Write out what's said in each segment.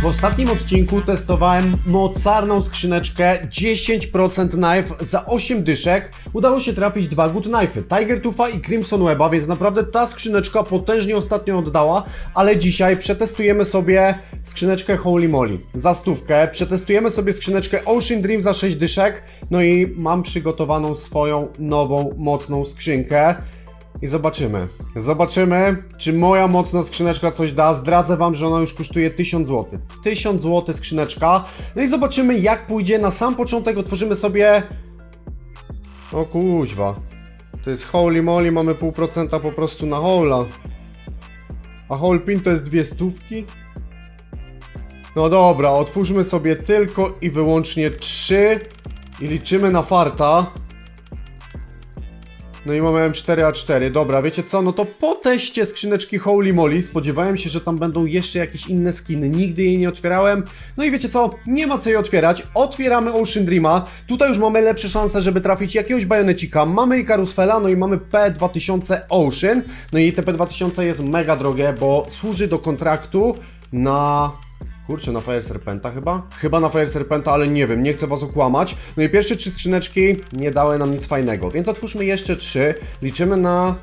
W ostatnim odcinku testowałem mocarną skrzyneczkę 10% knife za 8 dyszek. Udało się trafić dwa good knife'y, Tiger Tufa i Crimson Weba, więc naprawdę ta skrzyneczka potężnie ostatnio oddała, ale dzisiaj przetestujemy sobie skrzyneczkę Holy Moly za stówkę, przetestujemy sobie skrzyneczkę Ocean Dream za 6 dyszek, no i mam przygotowaną swoją nową, mocną skrzynkę. I zobaczymy. Zobaczymy, czy moja mocna skrzyneczka coś da. Zdradzę Wam, że ona już kosztuje 1000 zł. 1000 zł skrzyneczka. No i zobaczymy, jak pójdzie. Na sam początek otworzymy sobie. O kuźwa. To jest holy moly, mamy pół procenta po prostu na hola. A whole pin to jest dwie stówki? No dobra, otwórzmy sobie tylko i wyłącznie trzy i liczymy na farta. No i mamy M4A4. Dobra, wiecie co? No to po teście skrzyneczki Holy Moly spodziewałem się, że tam będą jeszcze jakieś inne skiny. Nigdy jej nie otwierałem. No i wiecie co? Nie ma co jej otwierać. Otwieramy Ocean Dreama. Tutaj już mamy lepsze szanse, żeby trafić jakiegoś bajonecika. Mamy Icarus Fela, no i mamy P2000 Ocean. No i te P2000 jest mega drogie, bo służy do kontraktu na Kurczę, na Fire Serpenta chyba? Chyba na Fire Serpenta, ale nie wiem, nie chcę was okłamać. No i pierwsze trzy skrzyneczki nie dały nam nic fajnego, więc otwórzmy jeszcze trzy. Liczymy na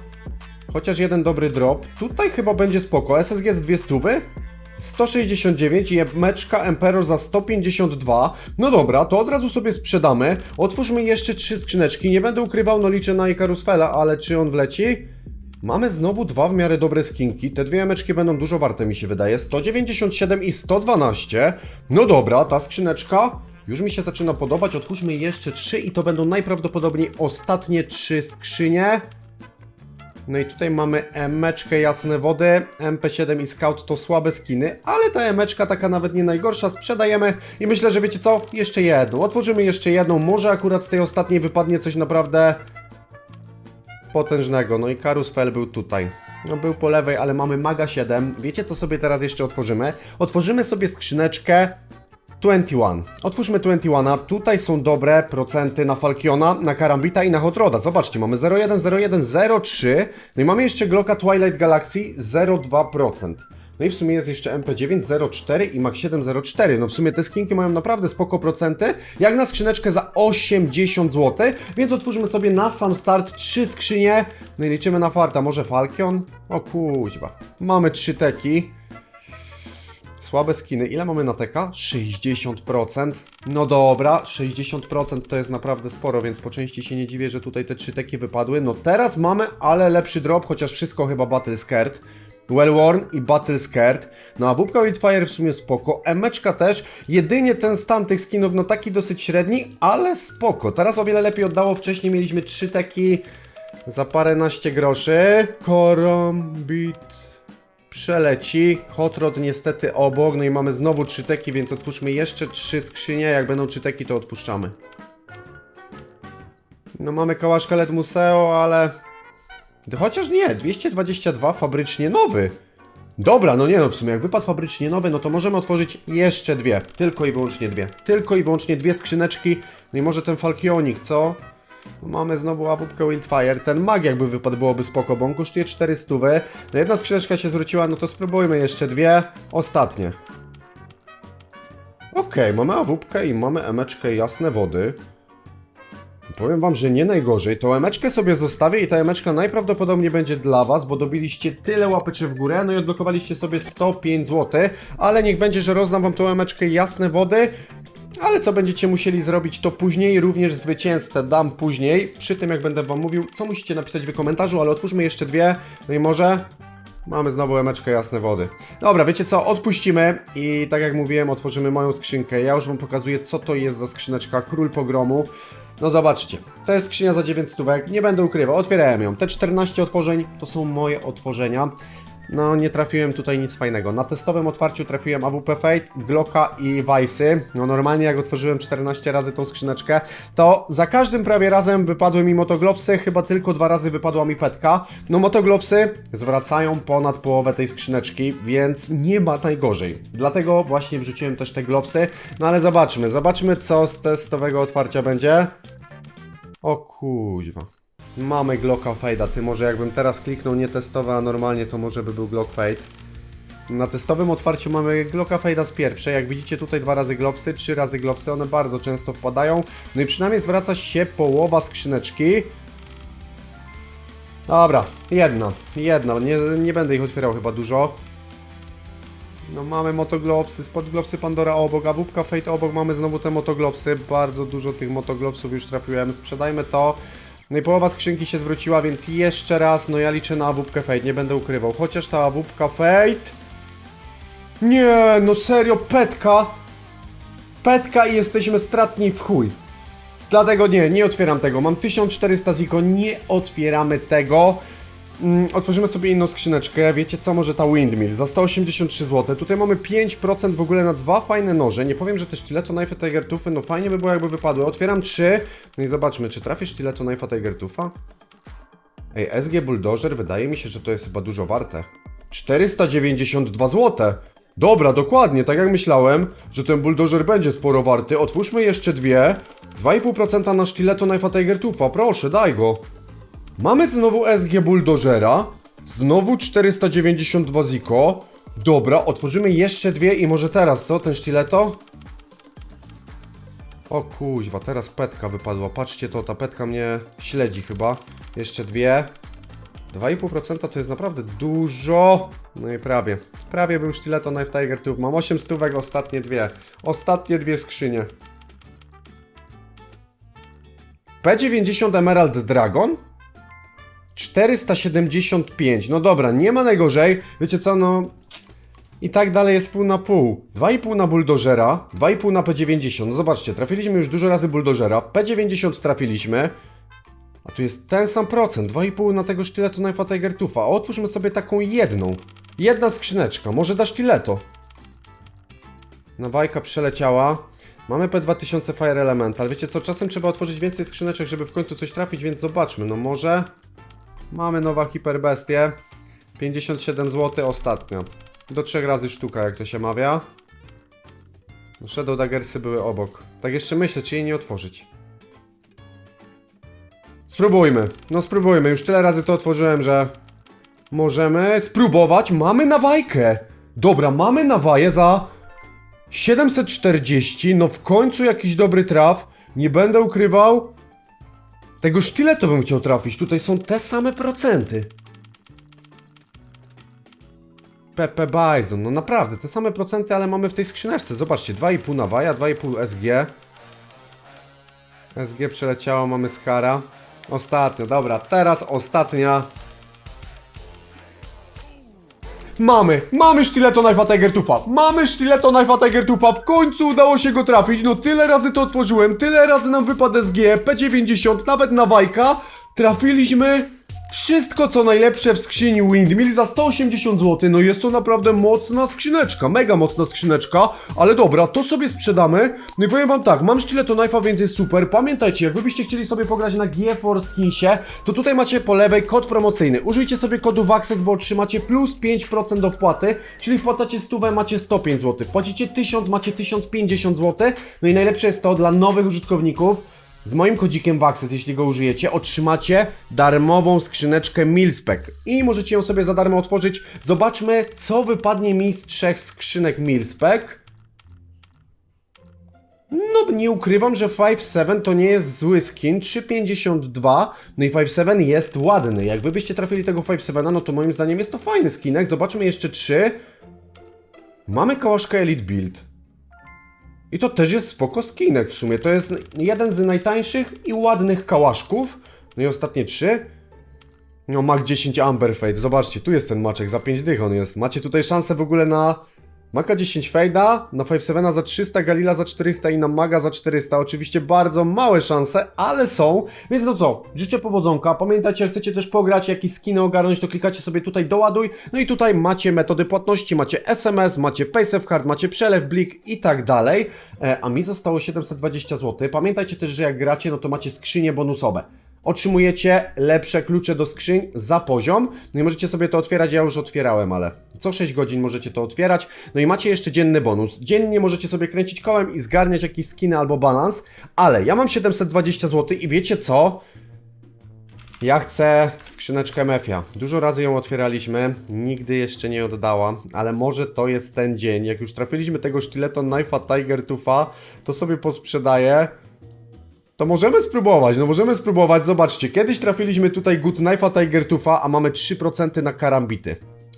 chociaż jeden dobry drop. Tutaj chyba będzie spoko. SSG z dwie stówy. 169 i meczka Emperor za 152. No dobra, to od razu sobie sprzedamy. Otwórzmy jeszcze trzy skrzyneczki. Nie będę ukrywał, no liczę na Icarus Fela, ale czy on wleci? Mamy znowu dwa w miarę dobre skinki. Te dwie emeczki będą dużo warte, mi się wydaje. 197 i 112. No dobra, ta skrzyneczka już mi się zaczyna podobać. Otwórzmy jeszcze trzy i to będą najprawdopodobniej ostatnie trzy skrzynie. No i tutaj mamy emeczkę Jasne Wody, MP7 i Scout to słabe skiny, ale ta emeczka taka nawet nie najgorsza, sprzedajemy i myślę, że wiecie co? Jeszcze jedną. Otworzymy jeszcze jedną, może akurat z tej ostatniej wypadnie coś naprawdę potężnego. No i Karus Fel był tutaj. No był po lewej, ale mamy Maga 7. Wiecie co sobie teraz jeszcze otworzymy? Otworzymy sobie skrzyneczkę 21. Otwórzmy 21. Tutaj są dobre procenty na Falkiona, na Karambita i na Hot Roda. Zobaczcie, mamy 0,1, 0,1, 0,3. No i mamy jeszcze Glocka Twilight Galaxy 0,2%. No i w sumie jest jeszcze MP9 0,4 i Max 7 0,4. No w sumie te skinki mają naprawdę spoko procenty, jak na skrzyneczkę za 80 zł, więc otwórzmy sobie na sam start trzy skrzynie. No i liczymy na farta, może Falkion? O kuźwa. Mamy trzy teki. Słabe skiny. Ile mamy na teka? 60%. No dobra, 60% to jest naprawdę sporo, więc po części się nie dziwię, że tutaj te trzy teki wypadły. No teraz mamy, ale lepszy drop, chociaż wszystko chyba Battle Skirt. Well Worn i Battle Skirt. No a Wupka Wildfire w sumie spoko. Emeczka też. Jedynie ten stan tych skinów, no taki dosyć średni, ale spoko. Teraz o wiele lepiej oddało. Wcześniej mieliśmy trzy teki za paręnaście groszy. Korambit przeleci. Hot Rod niestety obok. No i mamy znowu trzy teki, więc otwórzmy jeszcze trzy skrzynie. Jak będą trzy teki, to odpuszczamy. No mamy kałaszka LED Museo, ale... Chociaż nie, 222 fabrycznie nowy. Dobra, no nie no, w sumie jak wypadł fabrycznie nowy, no to możemy otworzyć jeszcze dwie. Tylko i wyłącznie dwie. Tylko i wyłącznie dwie skrzyneczki. No i może ten Falkionik, co? No mamy znowu awupkę Wildfire. Ten mag jakby wypadł, byłoby spoko, bo on kosztuje 400. No jedna skrzyneczka się zwróciła, no to spróbujmy jeszcze dwie. Ostatnie. Okej, mamy awupkę i mamy emeczkę jasne wody. Powiem wam, że nie najgorzej. Tą emeczkę sobie zostawię i ta emeczka najprawdopodobniej będzie dla was, bo dobiliście tyle łapyczy w górę, no i odblokowaliście sobie 105 zł, ale niech będzie, że rozdam wam tą emeczkę jasne wody. Ale co będziecie musieli zrobić, to później również zwycięzcę dam później, przy tym jak będę wam mówił, co musicie napisać w komentarzu, ale otwórzmy jeszcze dwie, no i może... Mamy znowu emeczkę jasne wody. Dobra, wiecie co, odpuścimy i tak jak mówiłem, otworzymy moją skrzynkę. Ja już wam pokazuję, co to jest za skrzyneczka Król Pogromu. No zobaczcie, to jest skrzynia za 9 stówek, nie będę ukrywał, otwierałem ją. Te 14 otworzeń to są moje otworzenia. No, nie trafiłem tutaj nic fajnego. Na testowym otwarciu trafiłem AWP Fate, Glocka i Vice'y. No, normalnie jak otworzyłem 14 razy tą skrzyneczkę, to za każdym prawie razem wypadły mi motoglowsy, chyba tylko dwa razy wypadła mi petka. No, motoglowsy zwracają ponad połowę tej skrzyneczki, więc nie ma najgorzej. Dlatego właśnie wrzuciłem też te glowsy. No, ale zobaczmy, zobaczmy co z testowego otwarcia będzie. O kuźwa. Mamy Glocka Fade'a, ty może jakbym teraz kliknął nie testowy, a normalnie to może by był Glock Fade. Na testowym otwarciu mamy Glocka Fejda z pierwszej. Jak widzicie tutaj dwa razy glowsy, trzy razy glowsy, one bardzo często wpadają. No i przynajmniej zwraca się połowa skrzyneczki. Dobra, jedna, jedna, nie, nie będę ich otwierał chyba dużo. No mamy motoglowsy, spod glowsy Pandora obok, a wupka Fate obok, mamy znowu te motoglowsy. Bardzo dużo tych motoglowsów już trafiłem, sprzedajmy to. No i połowa skrzynki się zwróciła, więc jeszcze raz, no ja liczę na awupkę Fate, nie będę ukrywał. Chociaż ta awupka Fate... Nie, no serio, petka. Petka i jesteśmy stratni w chuj. Dlatego nie, nie otwieram tego. Mam 1400 ziko, nie otwieramy tego. Mm, otworzymy sobie inną skrzyneczkę. Wiecie co? Może ta Windmill za 183 zł. Tutaj mamy 5% w ogóle na dwa fajne noże. Nie powiem, że te Stiletto Knife Tiger Toothy, no fajnie by było jakby wypadły. Otwieram 3. No i zobaczmy, czy trafisz Stiletto Knife Tiger Tootha? Ej, SG Bulldozer, wydaje mi się, że to jest chyba dużo warte. 492 zł. Dobra, dokładnie, tak jak myślałem, że ten Bulldozer będzie sporo warty. Otwórzmy jeszcze dwie. 2,5% na Stiletto Knife Tiger Tootha, proszę, daj go. Mamy znowu SG Bulldozera. Znowu 492 Ziko. Dobra, otworzymy jeszcze dwie i może teraz, co? Ten sztyleto? O kuźwa, teraz petka wypadła. Patrzcie to, ta petka mnie śledzi chyba. Jeszcze dwie. 2,5% to jest naprawdę dużo. No i prawie. Prawie był sztyleto Knife Tiger Tooth. Mam 8 stówek, ostatnie dwie. Ostatnie dwie skrzynie. P90 Emerald Dragon? 475. No dobra, nie ma najgorzej. Wiecie co, no... I tak dalej jest pół na pół. 2,5 na Bulldozera, 2,5 na P90. No zobaczcie, trafiliśmy już dużo razy Bulldozera, P90 trafiliśmy. A tu jest ten sam procent, 2,5 na tego sztyletu Knife'a Tiger Tootha. Otwórzmy sobie taką jedną. Jedna skrzyneczka, może da sztyleto. Nawajka przeleciała. Mamy P2000 Fire Elemental. Wiecie co, czasem trzeba otworzyć więcej skrzyneczek, żeby w końcu coś trafić, więc zobaczmy. No może... Mamy nowa hiperbestie. 57 zł ostatnio. Do trzech razy sztuka, jak to się mawia. Shadow Daggersy były obok. Tak jeszcze myślę, czy jej nie otworzyć. Spróbujmy. No spróbujmy. Już tyle razy to otworzyłem, że... Możemy spróbować. Mamy nawajkę. Dobra, mamy nawaję za... 740. No w końcu jakiś dobry traf. Nie będę ukrywał. Tego sztyletu bym chciał trafić. Tutaj są te same procenty. Pepe Bison, no naprawdę, te same procenty, ale mamy w tej skrzyneczce. Zobaczcie, 2,5 Nawaja, 2,5 SG. SG przeleciało, mamy Skara. Ostatnia, dobra, teraz ostatnia. Mamy, mamy sztyleto Knife'a Tiger Tootha, mamy sztyleto Knife'a Tiger Tootha, w końcu udało się go trafić, no tyle razy to otworzyłem, tyle razy nam wypadł SG, P90, nawet na Wajka, trafiliśmy wszystko co najlepsze w skrzyni Windmill za 180 zł, no jest to naprawdę mocna skrzyneczka, mega mocna skrzyneczka, ale dobra, to sobie sprzedamy, no i powiem wam tak, mam sztyleto Knife'a, więc jest super, pamiętajcie, jak wy byście chcieli sobie pograć na GeForce Skinsie, to tutaj macie po lewej kod promocyjny, użyjcie sobie kodu WAXES, bo otrzymacie plus 5% do wpłaty, czyli wpłacacie 100, macie 105 zł, płacicie 1000, macie 1050 zł, no i najlepsze jest to dla nowych użytkowników, z moim kodzikiem WAXES, jeśli go użyjecie, otrzymacie darmową skrzyneczkę Milspec i możecie ją sobie za darmo otworzyć. Zobaczmy, co wypadnie mi z trzech skrzynek Milspec. No, nie ukrywam, że 5.7 to nie jest zły skin, 3.52, no i 5.7 jest ładny. Jak wy byście trafili tego 5.7, no to moim zdaniem jest to fajny skinek. Zobaczmy jeszcze trzy. Mamy kałaszka Elite Build. I to też jest spoko skinek w sumie. To jest jeden z najtańszych i ładnych kałaszków. No i ostatnie trzy. No Mach 10 Amber Fade. Zobaczcie, tu jest ten maczek, za 5 dych on jest. Macie tutaj szansę w ogóle na Maka 10 Fade'a, na 5.7 za 300, Galila za 400 i na Maga za 400. Oczywiście bardzo małe szanse, ale są. Więc no co, życzę powodzonka. Pamiętajcie, jak chcecie też pograć, jakieś skiny ogarnąć, to klikacie sobie tutaj doładuj. No i tutaj macie metody płatności, macie SMS, macie PaySafeCard, macie przelew, blik i tak dalej. E, a mi zostało 720 zł. Pamiętajcie też, że jak gracie, no to macie skrzynie bonusowe otrzymujecie lepsze klucze do skrzyń za poziom. No i możecie sobie to otwierać, ja już otwierałem, ale co 6 godzin możecie to otwierać. No i macie jeszcze dzienny bonus. Dziennie możecie sobie kręcić kołem i zgarniać jakieś skiny albo balans, ale ja mam 720 zł i wiecie co? Ja chcę skrzyneczkę Mefia. Dużo razy ją otwieraliśmy, nigdy jeszcze nie oddała, ale może to jest ten dzień. Jak już trafiliśmy tego sztyleton Knife'a Tiger Tufa, to sobie posprzedaję. To możemy spróbować, no możemy spróbować. Zobaczcie, kiedyś trafiliśmy tutaj Good Knife'a Tiger Tufa, a mamy 3% na karambity.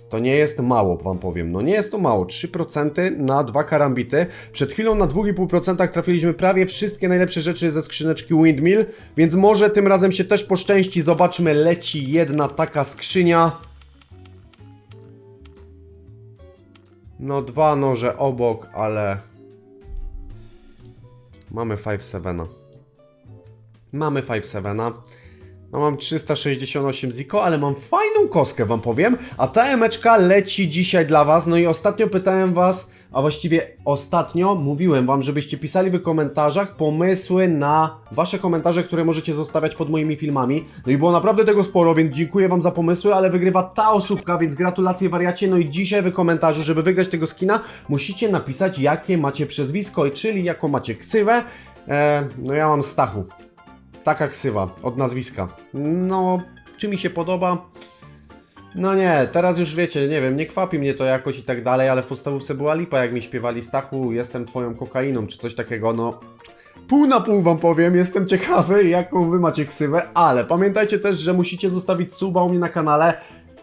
To nie jest mało, wam powiem. No nie jest to mało. 3% na dwa karambity. Przed chwilą na 2,5% trafiliśmy prawie wszystkie najlepsze rzeczy ze skrzyneczki Windmill, więc może tym razem się też poszczęści. Zobaczmy, leci jedna taka skrzynia. No dwa noże obok, ale... Mamy 5-7. Mamy 5-7. No mam 368 ziko, ale mam fajną kostkę wam powiem, a ta emeczka leci dzisiaj dla was, no i ostatnio pytałem was, a właściwie ostatnio mówiłem wam, żebyście pisali w komentarzach pomysły na wasze komentarze, które możecie zostawiać pod moimi filmami, no i było naprawdę tego sporo, więc dziękuję wam za pomysły, ale wygrywa ta osóbka, więc gratulacje wariacie, no i dzisiaj w komentarzu, żeby wygrać tego skina, musicie napisać jakie macie przezwisko, czyli jaką macie ksywę, e, no ja mam Stachu, Taka ksywa od nazwiska. No, czy mi się podoba? No nie, teraz już wiecie, nie wiem, nie kwapi mnie to jakoś i tak dalej, ale w podstawówce była lipa, jak mi śpiewali Stachu, jestem twoją kokainą, czy coś takiego, no... Pół na pół wam powiem, jestem ciekawy, jaką wy macie ksywę, ale pamiętajcie też, że musicie zostawić suba u mnie na kanale,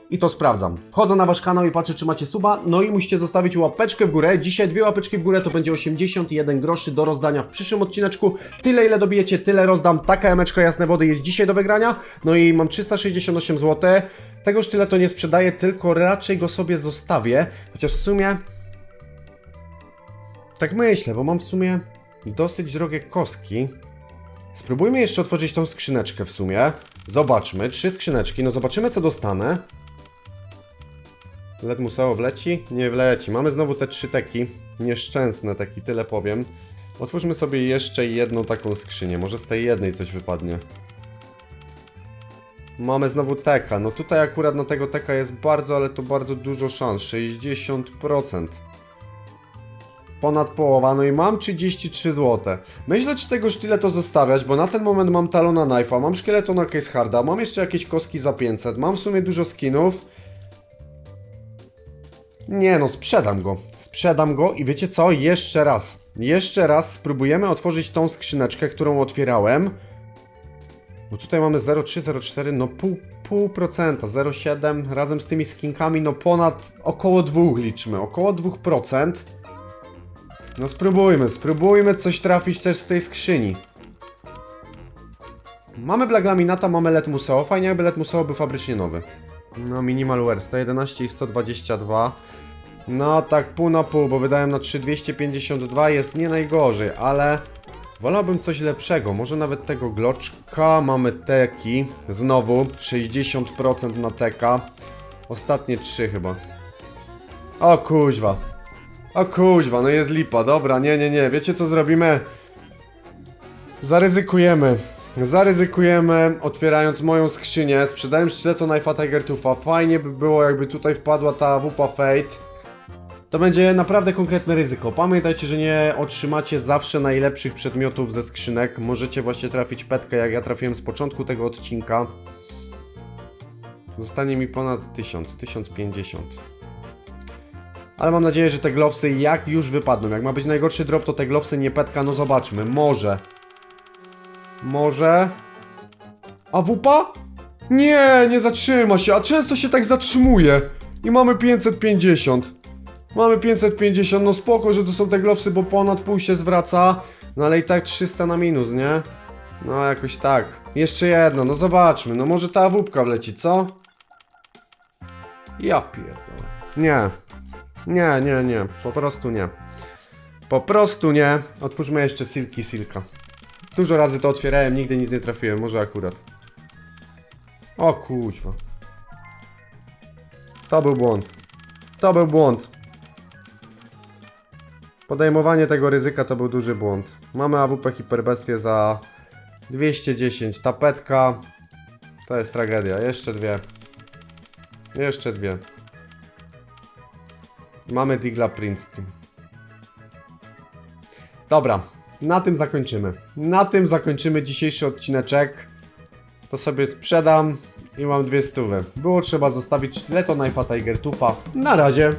i to sprawdzam. Wchodzę na wasz kanał i patrzę, czy macie suba, no i musicie zostawić łapeczkę w górę. Dzisiaj dwie łapeczki w górę to będzie 81 groszy do rozdania w przyszłym odcineczku. Tyle ile dobijecie, tyle rozdam. Taka emeczka jasne wody jest dzisiaj do wygrania. No i mam 368 zł. Tego już tyle to nie sprzedaję, tylko raczej go sobie zostawię. Chociaż w sumie... Tak myślę, bo mam w sumie dosyć drogie kostki. Spróbujmy jeszcze otworzyć tą skrzyneczkę w sumie. Zobaczmy, trzy skrzyneczki, no zobaczymy co dostanę. Led musało wleci? Nie wleci. Mamy znowu te trzy teki. Nieszczęsne teki, tyle powiem. Otwórzmy sobie jeszcze jedną taką skrzynię. Może z tej jednej coś wypadnie. Mamy znowu teka. No tutaj akurat na tego teka jest bardzo, ale to bardzo dużo szans. 60%. Ponad połowa, no i mam 33 zł. Myślę, czy tego sztyletu zostawiać, bo na ten moment mam talona knife'a, mam szkieletona case harda, mam jeszcze jakieś kostki za 500, mam w sumie dużo skinów. Nie no, sprzedam go. Sprzedam go i wiecie co? Jeszcze raz. Jeszcze raz spróbujemy otworzyć tą skrzyneczkę, którą otwierałem. Bo tutaj mamy 0,3, 0,4, no pół, pół procenta, 0,7 razem z tymi skinkami, no ponad około 2 liczmy, około 2%. No spróbujmy, spróbujmy coś trafić też z tej skrzyni. Mamy Black Laminata, mamy LED Museo. Fajnie jakby LED Museo był fabrycznie nowy. No Minimal Wear 111 i 122. No tak pół na pół, bo wydałem na 3252 jest nie najgorzej, ale wolałbym coś lepszego. Może nawet tego gloczka. Mamy teki. Znowu 60% na teka. Ostatnie trzy chyba. O kuźwa. O kuźwa, no jest lipa. Dobra, nie, nie, nie. Wiecie co zrobimy? Zaryzykujemy. Zaryzykujemy, otwierając moją skrzynię. Sprzedałem sztyleto Knife'a Tiger Tufa. Fajnie by było, jakby tutaj wpadła ta wupa Fate. To będzie naprawdę konkretne ryzyko. Pamiętajcie, że nie otrzymacie zawsze najlepszych przedmiotów ze skrzynek. Możecie właśnie trafić petkę, jak ja trafiłem z początku tego odcinka. Zostanie mi ponad 1000, 1050. Ale mam nadzieję, że te glowsy jak już wypadną. Jak ma być najgorszy drop, to te glowsy nie petka. No zobaczmy, może. Może. A wupa? Nie, nie zatrzyma się, a często się tak zatrzymuje. I mamy 550. Mamy 550, no spoko, że to są te glowsy, bo ponad pół się zwraca. No ale i tak 300 na minus, nie? No jakoś tak. Jeszcze jedno, no zobaczmy, no może ta wupka wleci, co? Ja pierdolę. Nie. Nie, nie, nie. Po prostu nie. Po prostu nie. Otwórzmy jeszcze Silki Silka. Dużo razy to otwierałem, nigdy nic nie trafiłem, może akurat. O kuźwa. To był błąd. To był błąd. Podejmowanie tego ryzyka to był duży błąd. Mamy AWP Hiperbestię za 210. Tapetka. To jest tragedia. Jeszcze dwie. Jeszcze dwie. Mamy Digla Princeton. Dobra, na tym zakończymy. Na tym zakończymy dzisiejszy odcineczek. to sobie sprzedam i mam dwie stówy. Było trzeba zostawić Leto Knife'a Tiger Tufa. Na razie.